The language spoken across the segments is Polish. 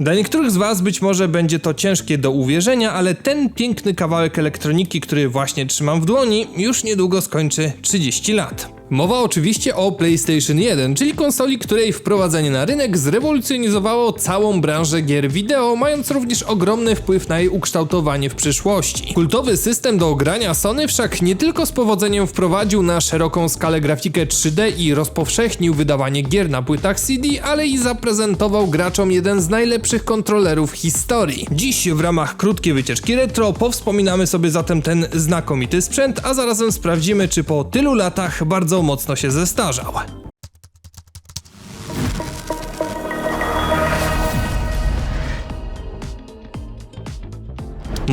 Dla niektórych z Was być może będzie to ciężkie do uwierzenia, ale ten piękny kawałek elektroniki, który właśnie trzymam w dłoni, już niedługo skończy 30 lat. Mowa oczywiście o PlayStation 1, czyli konsoli, której wprowadzenie na rynek zrewolucjonizowało całą branżę gier wideo, mając również ogromny wpływ na jej ukształtowanie w przyszłości. Kultowy system do grania Sony wszak nie tylko z powodzeniem wprowadził na szeroką skalę grafikę 3D i rozpowszechnił wydawanie gier na płytach CD, ale i zaprezentował graczom jeden z najlepszych kontrolerów historii. Dziś w ramach krótkiej wycieczki retro powspominamy sobie zatem ten znakomity sprzęt, a zarazem sprawdzimy, czy po tylu latach bardzo mocno się zestarzał.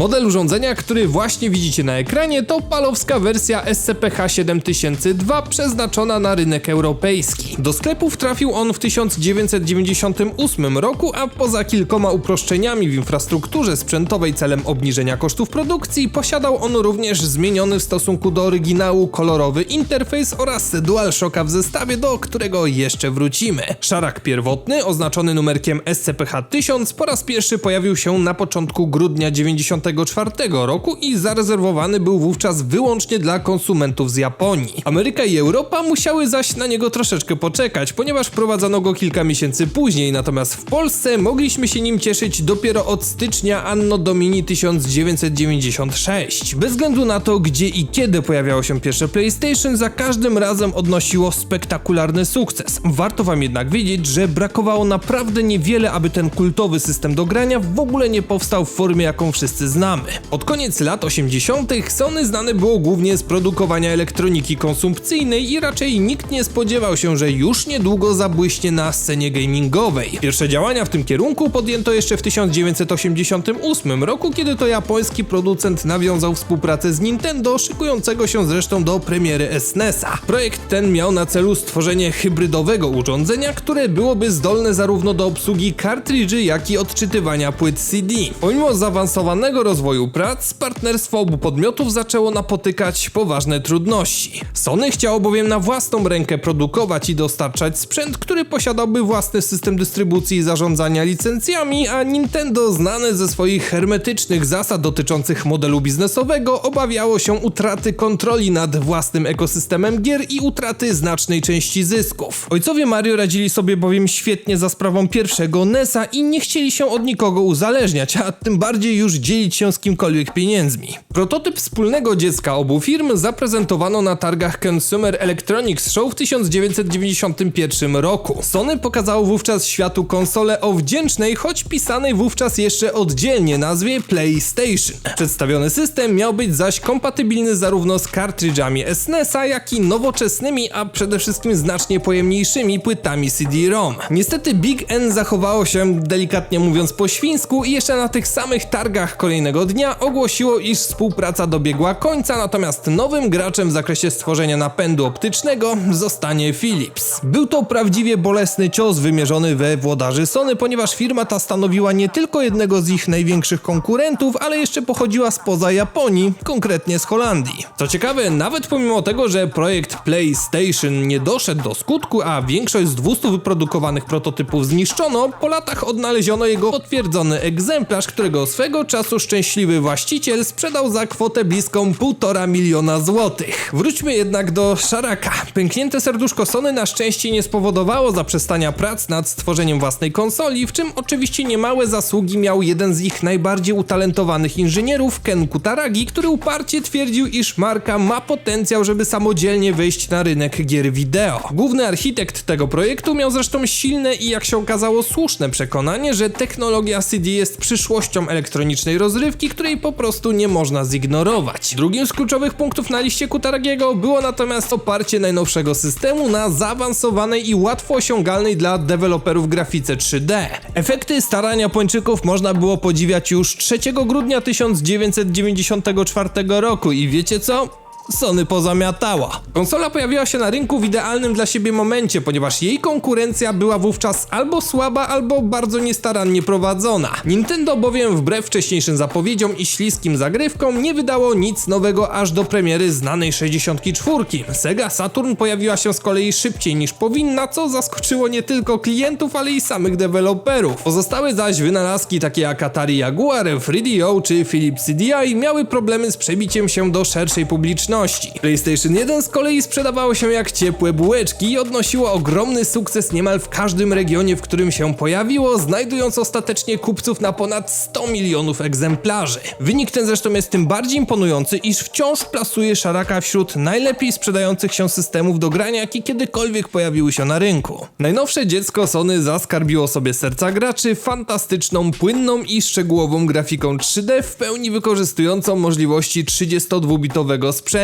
Model urządzenia, który właśnie widzicie na ekranie, to palowska wersja SCPH 7002 przeznaczona na rynek europejski. Do sklepów trafił on w 1998 roku, a poza kilkoma uproszczeniami w infrastrukturze sprzętowej celem obniżenia kosztów produkcji, posiadał on również zmieniony w stosunku do oryginału kolorowy interfejs oraz DualShocka w zestawie, do którego jeszcze wrócimy. Szarak pierwotny, oznaczony numerkiem SCPH 1000, po raz pierwszy pojawił się na początku grudnia 90 1994 roku i zarezerwowany był wówczas wyłącznie dla konsumentów z Japonii. Ameryka i Europa musiały zaś na niego troszeczkę poczekać, ponieważ wprowadzono go kilka miesięcy później, natomiast w Polsce mogliśmy się nim cieszyć dopiero od stycznia Anno Domini 1996. Bez względu na to, gdzie i kiedy pojawiało się pierwsze PlayStation, za każdym razem odnosiło spektakularny sukces. Warto wam jednak wiedzieć, że brakowało naprawdę niewiele, aby ten kultowy system do grania w ogóle nie powstał w formie, jaką wszyscy znamy. Od koniec lat 80. Sony znane było głównie z produkowania elektroniki konsumpcyjnej i raczej nikt nie spodziewał się, że już niedługo zabłyśnie na scenie gamingowej. Pierwsze działania w tym kierunku podjęto jeszcze w 1988 roku, kiedy to japoński producent nawiązał współpracę z Nintendo, szykującego się zresztą do premiery SNES-a. Projekt ten miał na celu stworzenie hybrydowego urządzenia, które byłoby zdolne zarówno do obsługi kartridży, jak i odczytywania płyt CD. Pomimo zaawansowanego rozwoju prac, partnerstwo obu podmiotów zaczęło napotykać poważne trudności. Sony chciało bowiem na własną rękę produkować i dostarczać sprzęt, który posiadałby własny system dystrybucji i zarządzania licencjami, a Nintendo, znane ze swoich hermetycznych zasad dotyczących modelu biznesowego, obawiało się utraty kontroli nad własnym ekosystemem gier i utraty znacznej części zysków. Ojcowie Mario radzili sobie bowiem świetnie za sprawą pierwszego NES-a i nie chcieli się od nikogo uzależniać, a tym bardziej już dzielić się z kimkolwiek pieniędzmi. Prototyp wspólnego dziecka obu firm zaprezentowano na targach Consumer Electronics Show w 1991 roku. Sony pokazało wówczas światu konsolę o wdzięcznej, choć pisanej wówczas jeszcze oddzielnie nazwie PlayStation. Przedstawiony system miał być zaś kompatybilny zarówno z kartridżami SNES-a, jak i nowoczesnymi, a przede wszystkim znacznie pojemniejszymi płytami CD-ROM. Niestety Big N zachowało się, delikatnie mówiąc, po świńsku i jeszcze na tych samych targach kolejnego dnia ogłosiło, iż współpraca dobiegła końca, natomiast nowym graczem w zakresie stworzenia napędu optycznego zostanie Philips. Był to prawdziwie bolesny cios wymierzony we włodarzy Sony, ponieważ firma ta stanowiła nie tylko jednego z ich największych konkurentów, ale jeszcze pochodziła spoza Japonii, konkretnie z Holandii. Co ciekawe, nawet pomimo tego, że projekt PlayStation nie doszedł do skutku, a większość z 200 wyprodukowanych prototypów zniszczono, po latach odnaleziono jego potwierdzony egzemplarz, którego swego czasu szczęśliwy właściciel sprzedał za kwotę bliską 1,5 miliona złotych. Wróćmy jednak do Szaraka. Pęknięte serduszko Sony na szczęście nie spowodowało zaprzestania prac nad stworzeniem własnej konsoli, w czym oczywiście niemałe zasługi miał jeden z ich najbardziej utalentowanych inżynierów, Ken Kutaragi, który uparcie twierdził, iż marka ma potencjał, żeby samodzielnie wyjść na rynek gier wideo. Główny architekt tego projektu miał zresztą silne i jak się okazało słuszne przekonanie, że technologia CD jest przyszłością elektronicznej rozrywki, której po prostu nie można zignorować. Drugim z kluczowych punktów na liście Kutaragiego było natomiast oparcie najnowszego systemu na zaawansowanej i łatwo osiągalnej dla deweloperów grafice 3D. Efekty starań Japończyków można było podziwiać już 3 grudnia 1994 roku i wiecie co? Sony pozamiatała. Konsola pojawiła się na rynku w idealnym dla siebie momencie, ponieważ jej konkurencja była wówczas albo słaba, albo bardzo niestarannie prowadzona. Nintendo bowiem wbrew wcześniejszym zapowiedziom i śliskim zagrywkom nie wydało nic nowego aż do premiery znanej 64. Sega Saturn pojawiła się z kolei szybciej niż powinna, co zaskoczyło nie tylko klientów, ale i samych deweloperów. Pozostałe zaś wynalazki takie jak Atari Jaguar, 3DO czy Philips CDI miały problemy z przebiciem się do szerszej publiczności. PlayStation 1 z kolei sprzedawało się jak ciepłe bułeczki i odnosiło ogromny sukces niemal w każdym regionie, w którym się pojawiło, znajdując ostatecznie kupców na ponad 100 milionów egzemplarzy. Wynik ten zresztą jest tym bardziej imponujący, iż wciąż plasuje Szaraka wśród najlepiej sprzedających się systemów do grania, jakie kiedykolwiek pojawiły się na rynku. Najnowsze dziecko Sony zaskarbiło sobie serca graczy fantastyczną, płynną i szczegółową grafiką 3D w pełni wykorzystującą możliwości 32-bitowego sprzętu.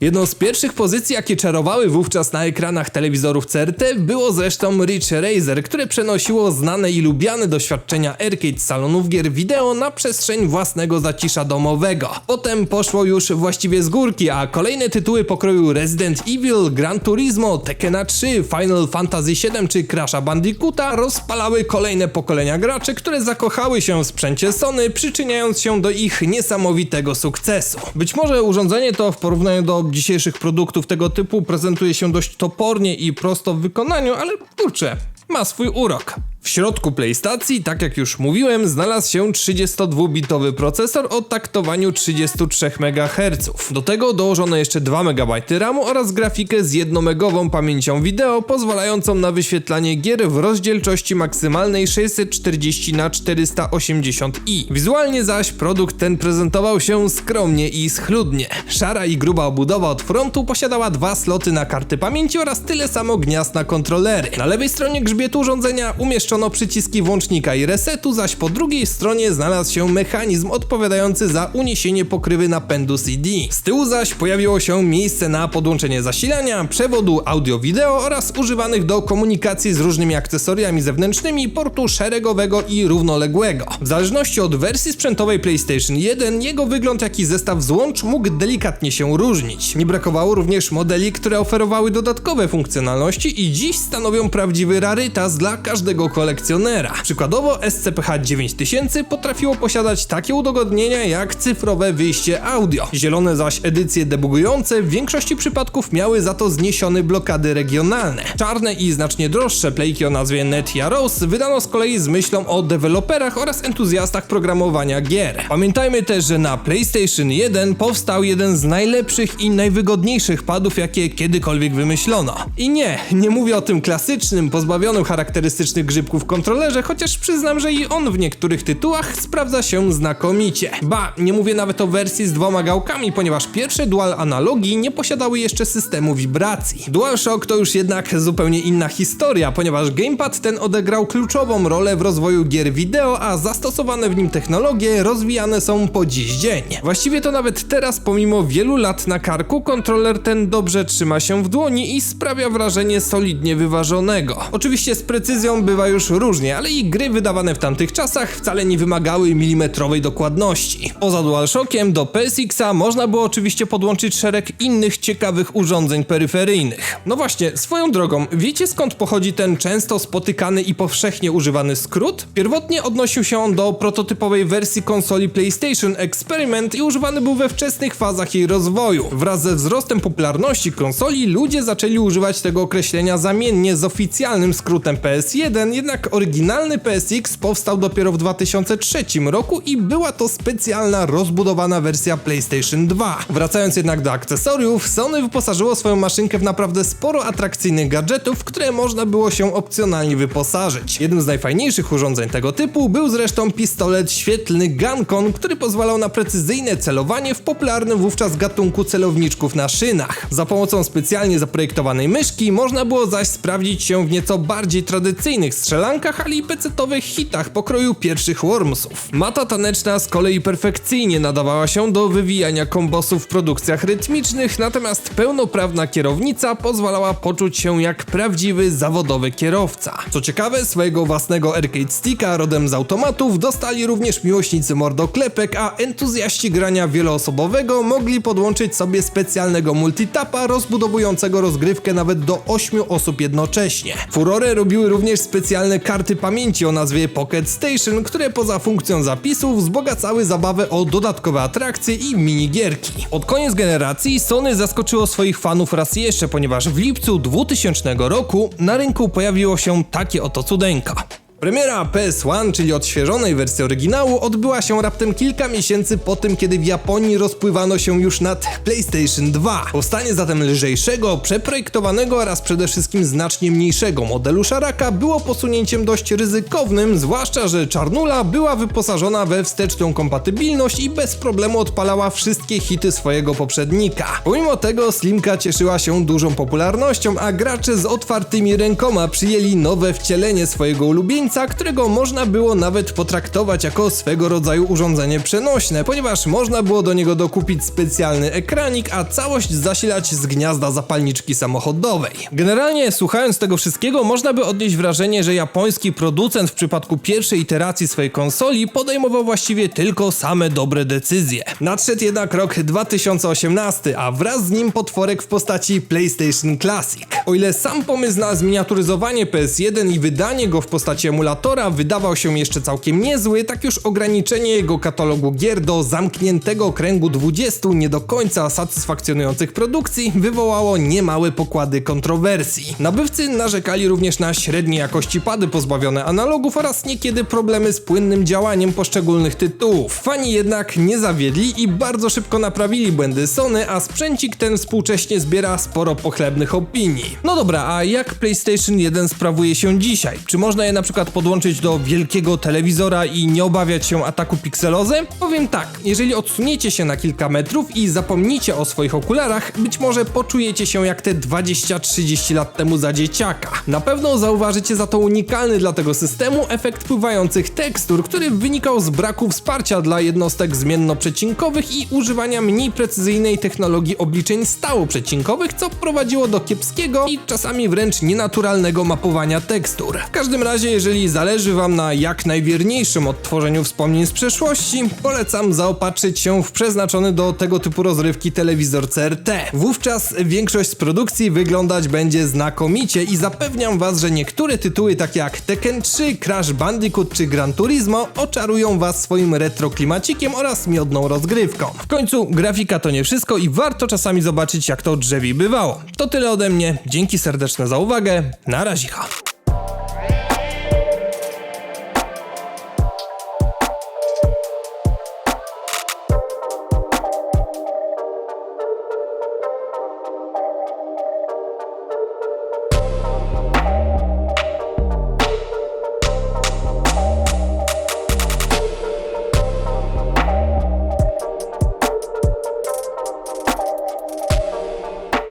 Jedną z pierwszych pozycji, jakie czarowały wówczas na ekranach telewizorów CRT było zresztą Ridge Razer, które przenosiło znane i lubiane doświadczenia arcade salonów gier wideo na przestrzeń własnego zacisza domowego. Potem poszło już właściwie z górki, a kolejne tytuły pokroju Resident Evil, Gran Turismo, Tekkena 3, Final Fantasy VII czy Crash'a Bandicoota rozpalały kolejne pokolenia graczy, które zakochały się w sprzęcie Sony, przyczyniając się do ich niesamowitego sukcesu. Być może urządzenie to w porównaniu do dzisiejszych produktów tego typu prezentuje się dość topornie i prosto w wykonaniu, ale kurczę, ma swój urok. W środku PlayStacji, tak jak już mówiłem, znalazł się 32-bitowy procesor o taktowaniu 33 MHz. Do tego dołożono jeszcze 2 MB RAMu oraz grafikę z 1-megową pamięcią wideo, pozwalającą na wyświetlanie gier w rozdzielczości maksymalnej 640 na 480i. Wizualnie zaś produkt ten prezentował się skromnie i schludnie. Szara i gruba obudowa od frontu posiadała dwa sloty na karty pamięci oraz tyle samo gniazd na kontrolery. Na lewej stronie grzbietu urządzenia umieszczono przyciski włącznika i resetu, zaś po drugiej stronie znalazł się mechanizm odpowiadający za uniesienie pokrywy napędu CD. Z tyłu zaś pojawiło się miejsce na podłączenie zasilania, przewodu audio-wideo oraz używanych do komunikacji z różnymi akcesoriami zewnętrznymi portu szeregowego i równoległego. W zależności od wersji sprzętowej PlayStation 1, jego wygląd jak i zestaw złącz mógł delikatnie się różnić. Nie brakowało również modeli, które oferowały dodatkowe funkcjonalności i dziś stanowią prawdziwy rarytas dla każdego kolekcjonera. Przykładowo SCPH 9000 potrafiło posiadać takie udogodnienia jak cyfrowe wyjście audio. Zielone zaś edycje debugujące w większości przypadków miały za to zniesione blokady regionalne. Czarne i znacznie droższe playki o nazwie Rose wydano z kolei z myślą o deweloperach oraz entuzjastach programowania gier. Pamiętajmy też, że na PlayStation 1 powstał jeden z najlepszych i najwygodniejszych padów, jakie kiedykolwiek wymyślono. I nie, nie mówię o tym klasycznym, pozbawionym charakterystycznych grzybków kontrolerze, chociaż przyznam, że i on w niektórych tytułach sprawdza się znakomicie. Ba, nie mówię nawet o wersji z dwoma gałkami, ponieważ pierwsze dual analogi nie posiadały jeszcze systemu wibracji. DualShock to już jednak zupełnie inna historia, ponieważ gamepad ten odegrał kluczową rolę w rozwoju gier wideo, a zastosowane w nim technologie rozwijane są po dziś dzień. Właściwie to nawet teraz, pomimo wielu lat na karku, kontroler ten dobrze trzyma się w dłoni i sprawia wrażenie solidnie wyważonego. Oczywiście z precyzją bywa już różnie, ale i gry wydawane w tamtych czasach wcale nie wymagały milimetrowej dokładności. Poza DualShockiem do PSX-a można było oczywiście podłączyć szereg innych ciekawych urządzeń peryferyjnych. No właśnie, swoją drogą, wiecie skąd pochodzi ten często spotykany i powszechnie używany skrót? Pierwotnie odnosił się on do prototypowej wersji konsoli PlayStation Experiment i używany był we wczesnych fazach jej rozwoju. Wraz ze wzrostem popularności konsoli ludzie zaczęli używać tego określenia zamiennie z oficjalnym skrótem PS1, jednak oryginalny PSX powstał dopiero w 2003 roku i była to specjalna rozbudowana wersja PlayStation 2. Wracając jednak do akcesoriów, Sony wyposażyło swoją maszynkę w naprawdę sporo atrakcyjnych gadżetów, które można było się opcjonalnie wyposażyć. Jednym z najfajniejszych urządzeń tego typu był zresztą pistolet świetlny Guncon, który pozwalał na precyzyjne celowanie w popularnym wówczas gatunku celowniczków na szynach. Za pomocą specjalnie zaprojektowanej myszki można było zaś sprawdzić się w nieco bardziej tradycyjnych strzelaniach strzelankach, ale i pecetowych hitach pokroju pierwszych Wormsów. Mata taneczna z kolei perfekcyjnie nadawała się do wywijania kombosów w produkcjach rytmicznych, natomiast pełnoprawna kierownica pozwalała poczuć się jak prawdziwy zawodowy kierowca. Co ciekawe, swojego własnego arcade sticka rodem z automatów dostali również miłośnicy mordoklepek, a entuzjaści grania wieloosobowego mogli podłączyć sobie specjalnego multitapa rozbudowującego rozgrywkę nawet do 8 osób jednocześnie. Furorę robiły również specjalne karty pamięci o nazwie Pocket Station, które poza funkcją zapisów wzbogacały zabawę o dodatkowe atrakcje i minigierki. Pod koniec generacji Sony zaskoczyło swoich fanów raz jeszcze, ponieważ w lipcu 2000 roku na rynku pojawiło się takie oto cudeńka. Premiera PS1, czyli odświeżonej wersji oryginału, odbyła się raptem kilka miesięcy po tym, kiedy w Japonii rozpływano się już nad PlayStation 2. Powstanie zatem lżejszego, przeprojektowanego oraz przede wszystkim znacznie mniejszego modelu szaraka było posunięciem dość ryzykownym, zwłaszcza, że czarnula była wyposażona we wsteczną kompatybilność i bez problemu odpalała wszystkie hity swojego poprzednika. Pomimo tego Slimka cieszyła się dużą popularnością, a gracze z otwartymi rękoma przyjęli nowe wcielenie swojego ulubieńca, którego można było nawet potraktować jako swego rodzaju urządzenie przenośne, ponieważ można było do niego dokupić specjalny ekranik, a całość zasilać z gniazda zapalniczki samochodowej. Generalnie słuchając tego wszystkiego można by odnieść wrażenie, że japoński producent w przypadku pierwszej iteracji swojej konsoli podejmował właściwie tylko same dobre decyzje. Nadszedł jednak rok 2018, a wraz z nim potworek w postaci PlayStation Classic. O ile sam pomysł na zminiaturyzowanie PS1 i wydanie go w postaci emulatora wydawał się jeszcze całkiem niezły, tak już ograniczenie jego katalogu gier do zamkniętego kręgu 20 nie do końca satysfakcjonujących produkcji wywołało niemałe pokłady kontrowersji. Nabywcy narzekali również na średniej jakości pady pozbawione analogów oraz niekiedy problemy z płynnym działaniem poszczególnych tytułów. Fani jednak nie zawiedli i bardzo szybko naprawili błędy Sony, a sprzęcik ten współcześnie zbiera sporo pochlebnych opinii. No dobra, a jak PlayStation 1 sprawuje się dzisiaj? Czy można je na przykład podłączyć do wielkiego telewizora i nie obawiać się ataku pikselozy? Powiem tak, jeżeli odsuniecie się na kilka metrów i zapomnicie o swoich okularach, być może poczujecie się jak te 20-30 lat temu za dzieciaka. Na pewno zauważycie za to unikalny dla tego systemu efekt pływających tekstur, który wynikał z braku wsparcia dla jednostek zmiennoprzecinkowych i używania mniej precyzyjnej technologii obliczeń stałoprzecinkowych, co prowadziło do kiepskiego i czasami wręcz nienaturalnego mapowania tekstur. W każdym razie, jeżeli zależy Wam na jak najwierniejszym odtworzeniu wspomnień z przeszłości, polecam zaopatrzyć się w przeznaczony do tego typu rozrywki telewizor CRT. Wówczas większość z produkcji wyglądać będzie znakomicie i zapewniam Was, że niektóre tytuły takie jak Tekken 3, Crash Bandicoot czy Gran Turismo oczarują Was swoim retro klimacikiem oraz miodną rozgrywką. W końcu grafika to nie wszystko i warto czasami zobaczyć jak to drzewi bywało. To tyle ode mnie, dzięki serdeczne za uwagę, na razie.